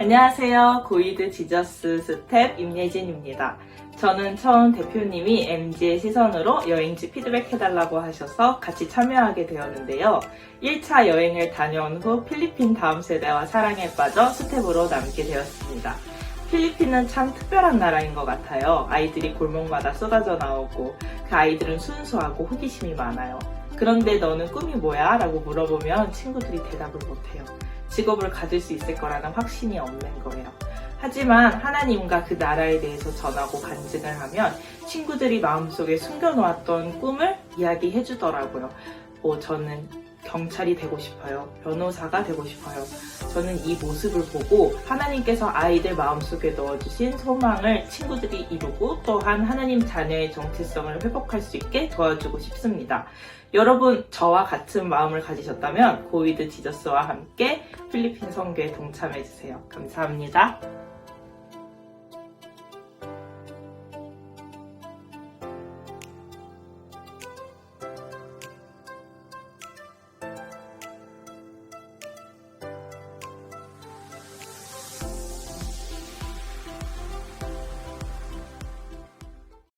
안녕하세요. 고이드 지저스 스텝 임예진입니다. 저는 처음 대표님이 MG의 시선으로 여행지 피드백 해달라고 하셔서 같이 참여하게 되었는데요. 1차 여행을 다녀온 후 필리핀 다음 세대와 사랑에 빠져 스텝으로 남게 되었습니다. 필리핀은 참 특별한 나라인 것 같아요. 아이들이 골목마다 쏟아져 나오고 그 아이들은 순수하고 호기심이 많아요. 그런데 너는 꿈이 뭐야? 라고 물어보면 친구들이 대답을 못해요. 직업을 가질 수 있을 거라는 확신이 없는 거예요. 하지만 하나님과 그 나라에 대해서 전하고 간증을 하면 친구들이 마음속에 숨겨놓았던 꿈을 이야기해 주더라고요. 뭐 저는 경찰이 되고 싶어요. 변호사가 되고 싶어요. 저는 이 모습을 보고 하나님께서 아이들 마음속에 넣어주신 소망을 친구들이 이루고 또한 하나님 자녀의 정체성을 회복할 수 있게 도와주고 싶습니다. 여러분 저와 같은 마음을 가지셨다면 고이드 지저스와 함께 필리핀 선교에 동참해주세요. 감사합니다.